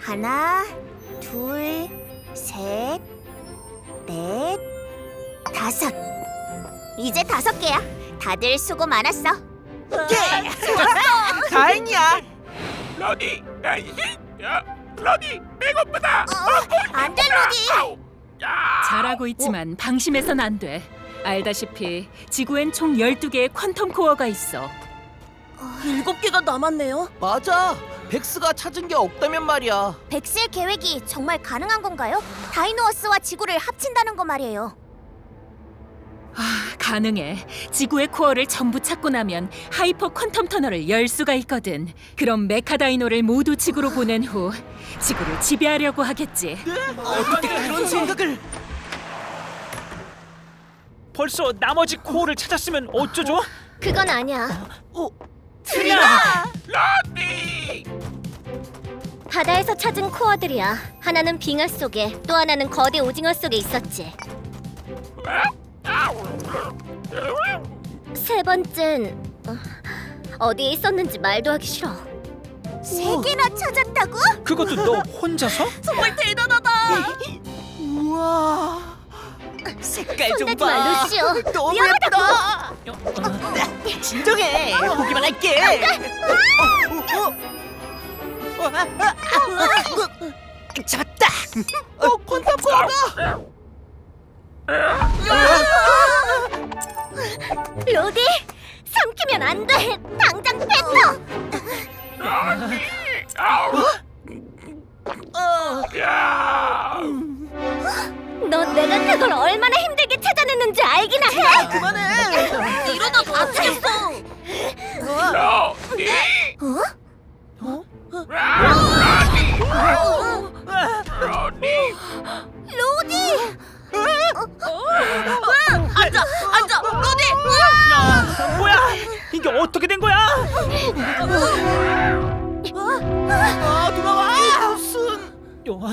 하나, 둘, 셋, 넷, 다섯. 이제 다섯 개야. 다들 수고 많았어. 다행이야. 러니 난신 야 러니 배고프다 안 돼. 야 잘하고 있지만 방심해선 안 돼. 알다시피 지구엔 총 12개의 퀀텀 코어가 있어. 일곱 개가 남았네요. 맞아. 백스가 찾은 게 없다면 말이야. 백스의 계획이 정말 가능한 건가요? 다이노어스와 지구를 합친다는 거 말이에요. 아, 가능해. 지구의 코어를 전부 찾고 나면 하이퍼 퀀텀 터널을 열 수가 있거든. 그럼 메카다이노를 모두 지구로 보낸 후 지구를 지배하려고 하겠지. 어떻게 그런 생각을? 벌써 나머지 코어를 찾았으면 어쩌죠? 그건 아니야. 어, 러니 바다에서 찾은 코어들이야. 하나는 빙하 속에, 또 하나는 거대 오징어 속에 있었지. 세 번째는 어, 어디에 있었는지 말도 하기 싫어. 세 개나 찾았다고? 그것도 너 혼자서? 정말 대단하다. 우와. 색깔 좀 손대지 마, 봐. 루시오. 너무. 예쁘다. 진정해. 보기만 할게. 어, 어, 어. 어, 아, 아, 아. 잡았다. 어, 콘탑 코어가. 로디, 삼키면 안 돼. 당장 뱉어.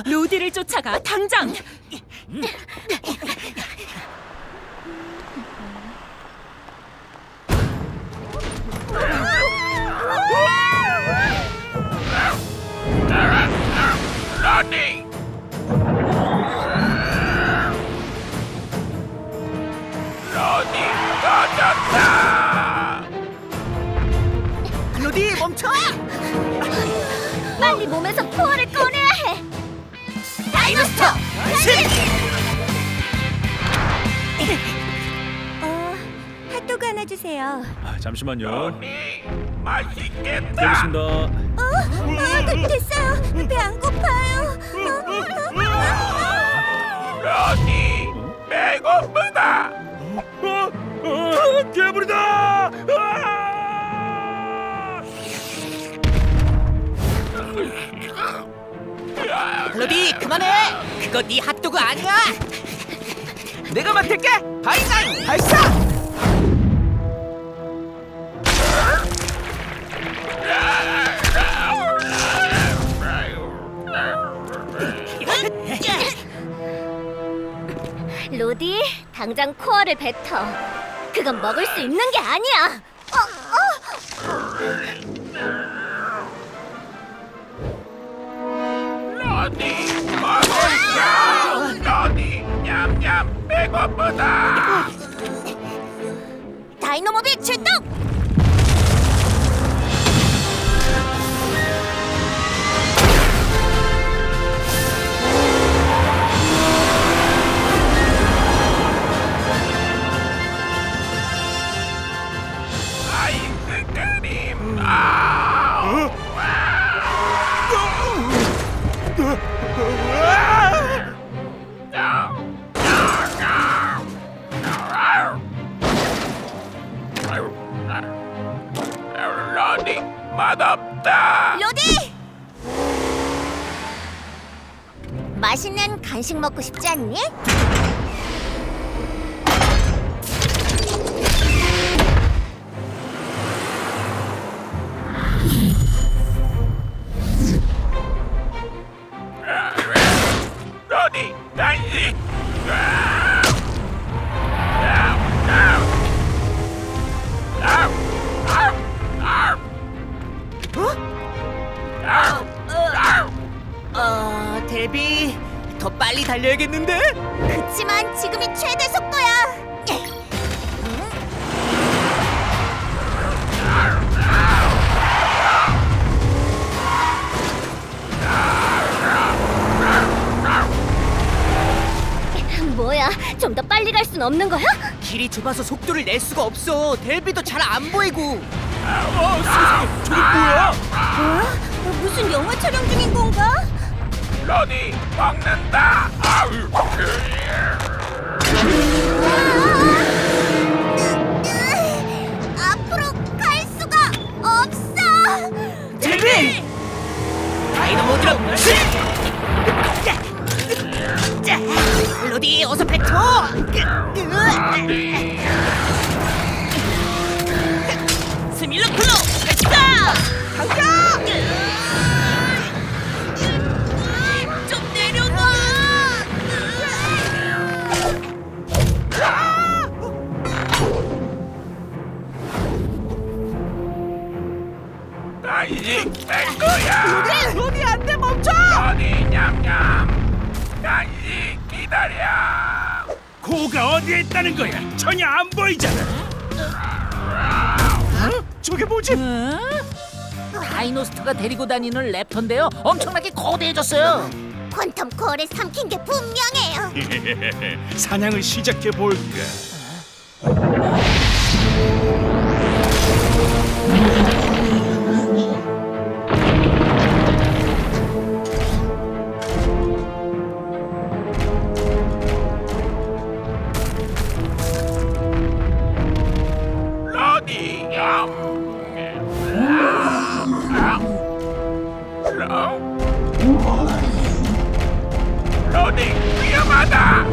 로디를 쫓아가 당장. 러니 러니 터졌다 로디 멈춰. 빨리 몸에서 꺼내야 해. 다이노스터. 어, 핫도그 하나 주세요. 아, 잠시만요. 맛있겠다 여기 있습니다. 아, 네, 됐어요. 배 안 고파요. 러니 배고프다 그만해. 그거 네 핫도그 아니야. 내가 맡을게. 바이상 발사. 로디, 당장 코어를 뱉어. 그건 먹을 수 있는 게 아니야. 어, 러 배고프다 다이노모빌 출동! 맛없다 로디! 맛있는 간식 먹고 싶지 않니? 달려야겠는데? 그치만 지금이 최대 속도야. 뭐야? 좀 더 빨리 갈 순 없는 거야? 길이 좁아서 속도를 낼 수가 없어. 델비도 잘 안 보이고. 저게 뭐야? 어? 무슨 영화 촬영 중인 건가? 러니 먹는다. 아우. 코가 어디에 있다는 거야? 전혀 안 보이잖아. 어? 저게 뭐지? 다이노스터가 데리고 다니는 래퍼인데요. 엄청나게 거대해졌어요. 퀀텀 코어를 삼킨 게 분명해요. 사냥을 시작해 볼까? 러. 러니 위험하다.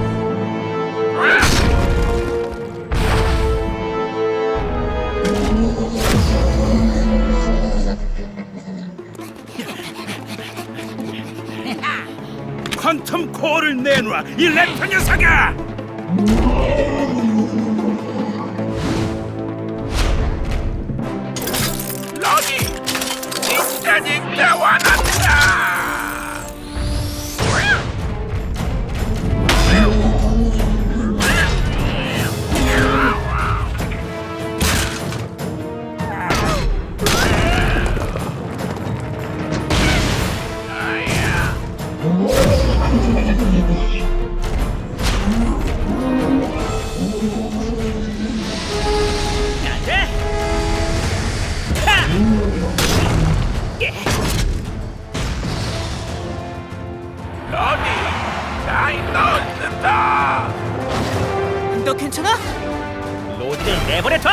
퀀텀 코어를 내놔, 이 래퍼 녀석아! 진짜 진짜 화났 다이너스다. 너 괜찮아? 로디를 내버려둬!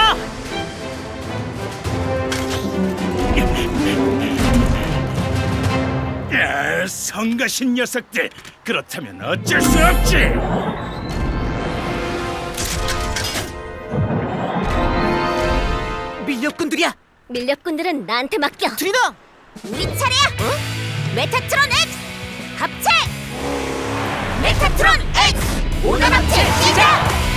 야, 성가신 녀석들! 그렇다면 어쩔 수 없지! 밀렵꾼들이야. 밀렵꾼들은 나한테 맡겨. 트리너. 우리 차례야. 메타트론 X 합체. 메타트론 X 합체 시작.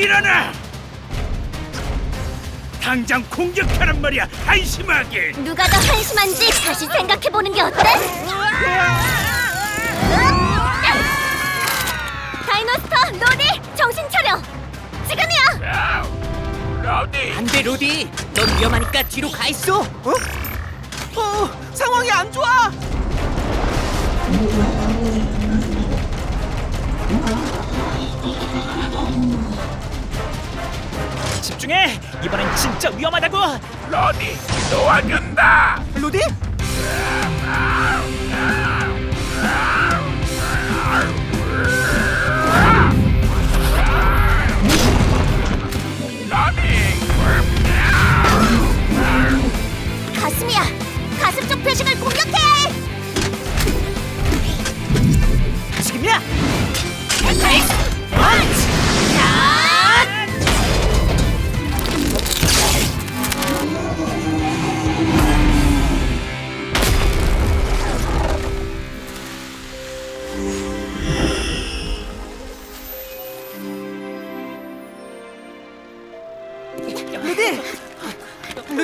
일어나! 당장 공격하란 말이야, 한심하게! 누가 더 한심한지 다시 생각해보는 게 어때? 다이노스터 로디 정신 차려 지금이야 러니 안돼 로디. 넌 위험하니까 뒤로 가 있어. 어? 어 상황이 안 좋아. 집중해. 이번엔 진짜 위험하다고. 러니 도와준다. 루디? 가슴이야. 가슴 쪽 표식을 공격해. 지금이야.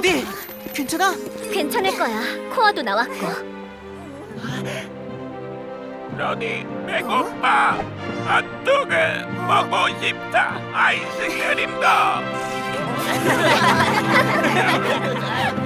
루디. 괜찮아? 괜찮을 거야. 코어도 나왔고. 러니 배고파. 핫도그 먹고 싶다. 아이스크림도.